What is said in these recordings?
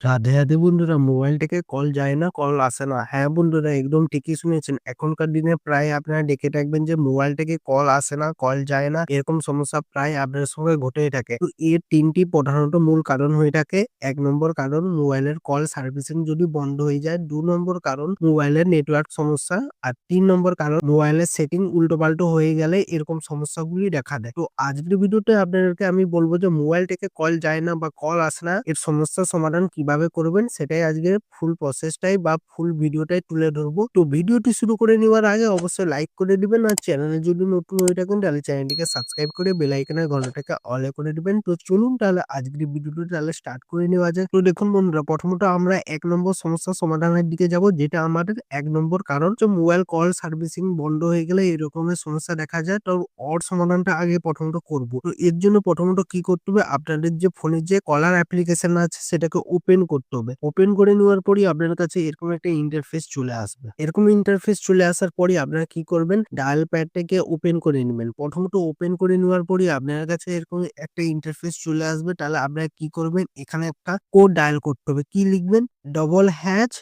রাধে, রাধে বন্ধুরা মোবাইল থেকে কল যায় না, কল আসে না। হ্যাঁ বন্ধুরা একদম ঠিকই শুনেছেন। এখনকার দিনে প্রায় আপনারা দেখে থাকবেন যে মোবাইল থেকে কল আসে না, কল যায় না। এরকম সমস্যা প্রায় আপনার সঙ্গে ঘটেই থাকে। তো এর তিনটি প্রধানত মূল কারণ হয়ে থাকে। এক নম্বর কারণ মোবাইলের কল সার্ভিসিং যদি বন্ধ হয়ে যায়। দু নম্বর কারণ মোবাইলের নেটওয়ার্ক সমস্যা। আর তিন নম্বর কারণ মোবাইলের সেটিং উল্টোপাল্টা হয়ে গেলে এরকম সমস্যাগুলি দেখা দেয়। তো আজকের ভিডিওতে আপনাদেরকে আমি বলব যে মোবাইল থেকে কল যায় না বা কল আসে না এর সমস্যার সমাধান কীভাবে করবেন সেটাই আজকে ফুল প্রসেসটাই বা ফুল ভিডিওটাই তুলে ধরবো। তো ভিডিওটি শুরু করে নেওয়ার আগে অবশ্যই লাইক করে দিবেন আর চ্যানেলে যদি নতুন হয়ে থাকেন তাহলে চ্যানেলটিকে সাবস্ক্রাইব করে বেল আইকনের ঘন্টাটাকে অলে করে দিবেন। তো চলুন তাহলে আজকের ভিডিওটি তাহলে স্টার্ট করে নেওয়া যাক। তো দেখুন বন্ধুরা, প্রথমত আমরা এক নম্বর সমস্যা সমাধানের দিকে যাব, যেটা আমাদের এক নম্বর কারণ যে মোবাইল কল সার্ভিসিং বন্ধ হয়ে গেলে এরকমের সমস্যা দেখা যায়। তো ওর সমাধানটা আগে প্রথমত করব। তো এর জন্য প্রথমত কি করতে হবে আপনাদের যে ফোনের যে কলার অ্যাপ্লিকেশন আছে, সেটাকে ওপেন করতে হবে। ওপেন করে নেওয়ার পরই আপনার কাছে এরকম একটা ইন্টারফেস চলে আসবে। এরকম ইন্টারফেস চলে আসার পরই আপনারা কি করবেন ডায়াল প্যাডটাকে ওপেন করে নেবেন প্রথমত ওপেন করে নেওয়ার পরই আপনার কাছে এরকম একটা ইন্টারফেস চলে আসবে। তাহলে আপনারা কি করবেন এখানে একটা কোড ডায়াল করতে হবে। কি লিখবেন double hash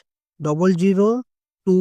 double zero two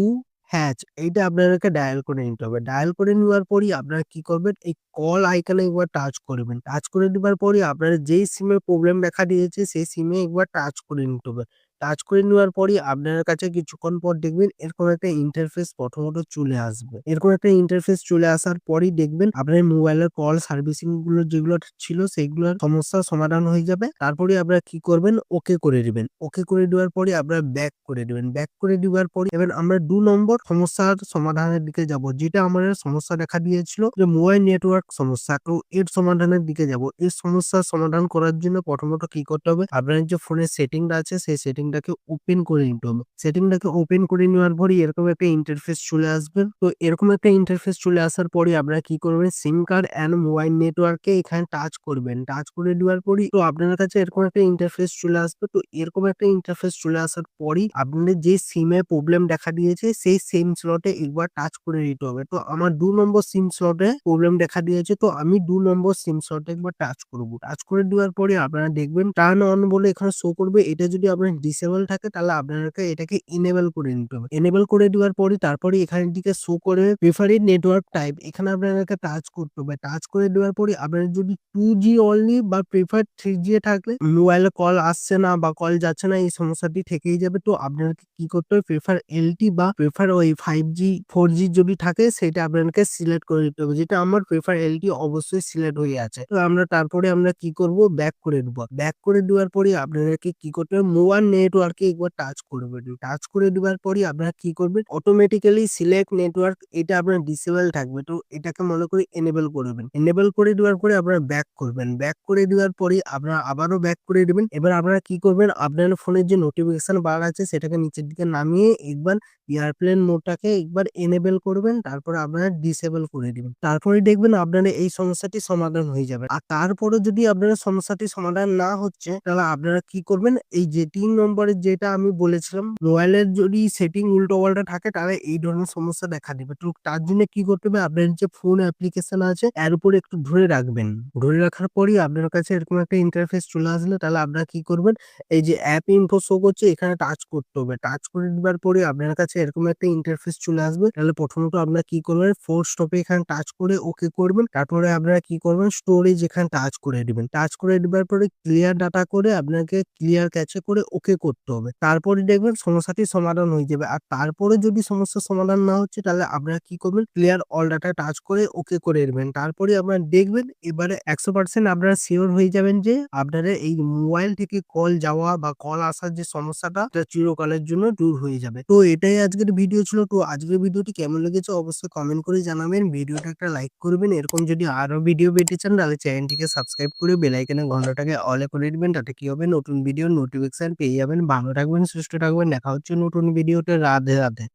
hash এইটা আপনাদেরকে ডায়াল করে নিতে হবে। ডায়াল করে নেওয়ার পরই আপনারা কি করবেন এই কল আইকনে একবার টাচ করবেন। টাচ করে নেবার পরই আপনারা যেই সিমে প্রবলেম দেখা দিয়েছে, সেই সিমে একবার টাচ করে নিতে হবে। টাচ করে নেওয়ার পরই আপনার কাছে কিছুক্ষণ পর দেখবেন এরকম একটা ইন্টারফেস প্রথমত চলে আসবে। এরকম একটা ইন্টারফেস চলে আসার পরই দেখবেন আপনার মোবাইলের কল সার্ভিসিংগুলো যেগুলো ছিল সেগুলোর সমস্যার সমাধান হয়ে যাবে। তারপরে আপনারা কি করবেন ওকে করে দিবেন। ওকে করে দেওয়ার পরে আপনারা ব্যাক করে দিবেন। ব্যাক করে দেওয়ার পরে এবার আমরা দু নম্বর সমস্যার সমাধানের দিকে যাব। যেটা আমাদের সমস্যা দেখা দিয়েছিল যে মোবাইল নেটওয়ার্ক সমস্যা। তো এর সমাধানের দিকে যাব। এর সমস্যার সমাধান করার জন্য প্রথমত কি করতে হবে আপনার যে ফোনের সেটিংটা আছে, সেই সেটিংটাকে ওপেন করে নিতে হবে। সেটিংটাকে ওপেন করে নেওয়ার পরেই এরকম একটা ইন্টারফেস চলে আসবে। তো এরকম একটা ইন্টারফেস চলে আসার পরেই আপনারা কি করবেন সিম কার্ড অ্যান্ড মোবাইল নেটওয়ার্কে এখানে টাচ করবেন। টাচ করে দেওয়ার পরেই তো আপনার কাছে এরকম একটা ইন্টারফেস চলে আসবে। তো এরকম একটা ইন্টারফেস চলে আসার পরেই আপনাদের যে সিমে প্রবলেম দেখা দিয়েছে, সেই সিম স্লটে একবার টাচ করে নিতে হবে। তো আমার ২ নম্বর সিম স্লটে প্রবলেম দেখা দিয়েছে তো আমি ২ নম্বর সিম স্লটে একবার টাচ করব। টাচ করে দেওয়ার পরে আপনারা দেখবেন টার্ন অন বলে এখানে শো করবে। এটা যদি আপনার ডিসেবল থাকে, তাহলে আপনাদেরকে এটাকে এনেবল করে নিতে হবে। এনেবল করে দেওয়ার পরে তারপরে এখানের দিকে শো করে প্রিফারেড নেটওয়ার্ক টাইপ এখানে আপনাদেরকে টাচ করতে হবে। টাচ করে দেওয়ার পরে আপনার যদি টু জি অনলি বা প্রিফার 3G এ থাকলে মোবাইলে কল আসছে না বা কল যাচ্ছে না, এই সমস্যাটি থেকেই যাবে। তো আপনাদেরকে কি করতে হবে প্রিফার LTE বা প্রিফার ওই 5G 4G যদি থাকে, সেটা আপনাদেরকে সিলেক্ট করে দিতে হবে। যেটা আমার প্রিফার LTE অবশ্যই সিলেক্ট হয়ে আছে। তো আমরা তারপরে আমরা কি করব ব্যাক করে দেবো ব্যাক করে দেওয়ার পরে আপনাদেরকে কি করতে হবে মোবাইল নেটওয়ার্কে একবার টাচ করবেন। টাচ করে দেওয়ার পরই আপনারা কি করবেন অটোমেটিক্যালি সিলেক্ট নেটওয়ার্ক এটা আপনার ডিসেবল থাকবে। তো এটাকে মনে করে এনেবল করবেন। এনেবল করে দেওয়ার পরে আপনারা ব্যাক করবেন। ব্যাক করে দেওয়ার পরেই আপনারা আবারও ব্যাক করে দিবেন। এবার আপনারা কি করবেন আপনার ফোনের যে নোটিফিকেশন বার আছে, সেটাকে নিচের দিকে নামিয়ে একবার এয়ারপ্লেন মোডটাকে একবার এনেবল করবেন। তারপরে আপনারা ডিসেবল করে দিবেন। তারপরে দেখবেন আপনার এই সমস্যাটি সমাধান হয়ে যাবে। আর তারপরেও যদি আপনার সমস্যাটি সমাধান না হচ্ছে, তাহলে আপনারা কি করবেন এই যে ৩ নম্বরের যেটা আমি বলেছিলাম মোবাইলের যদি সেটিং উল্টো পাল্টা থাকে, তাহলে এই ধরনের সমস্যা দেখা দিবে। তো তার জন্য কি করতে হবে আপনার যে ফোন অ্যাপ্লিকেশন আছে, এর উপরে একটু ধরে রাখবেন। ধরে রাখার পরেই আপনার কাছে এরকম একটা ইন্টারফেস চলে আসলে, তাহলে আপনারা কি করবেন, এই যে অ্যাপ ইনফো শো করছে, এখানে টাচ করতে হবে। টাচ করে দেওয়ার পরে আপনার কাছে এরকম একটা ইন্টারফেস চলে আসবে। তাহলে প্রথমত আপনারা কি করবেন ফোর স্টপে এখানে টাচ করে ওকে করবেন। তারপরে আপনারা কি করবেন স্টোরেজ এখানে টাচ করে দিবেন। টাচ করে দেওয়ার পরে ক্লিয়ার ডাটা করে আপনাকে ক্লিয়ার ক্যাচে করে ওকে করতে হবে। তারপরে দেখবেন সমস্যাটি সমাধান হয়ে যাবে। আর তারপরে যদি সমস্যার সমাধান না হচ্ছে, তাহলে আপনারা কি করবেন ক্লিয়ার অল ডাটা টাচ করে ওকে করে দিবেন। তারপরে আপনারা দেখবেন এবারে ১০০% আপনারা শিওর হয়ে যাবেন যে আপনাদের এই মোবাইল থেকে কল যাওয়া বা কল আসার যে সমস্যাটা চিরকালের জন্য দূর হয়ে যাবে। তো এটাই আজকের ভিডিও ছিল। তো আজকের ভিডিওটি কেমন লেগেছে অবশ্যই কমেন্ট করে জানাবেন। ভিডিওটা একটা লাইক করবেন। এরকম যদি আরও ভিডিও পেতে চান, তাহলে চ্যানেলটিকে সাবস্ক্রাইব করে বেল আইকনের ঘন্টাটাকে অলে করে দিবেন। তাতে কি হবে নতুন ভিডিও নোটিফিকেশন পেয়ে যাবেন। ভালো থাকবেন, সুস্থ থাকবেন। দেখা হচ্ছে নতুন ভিডিওতে। রাধে, রাধে।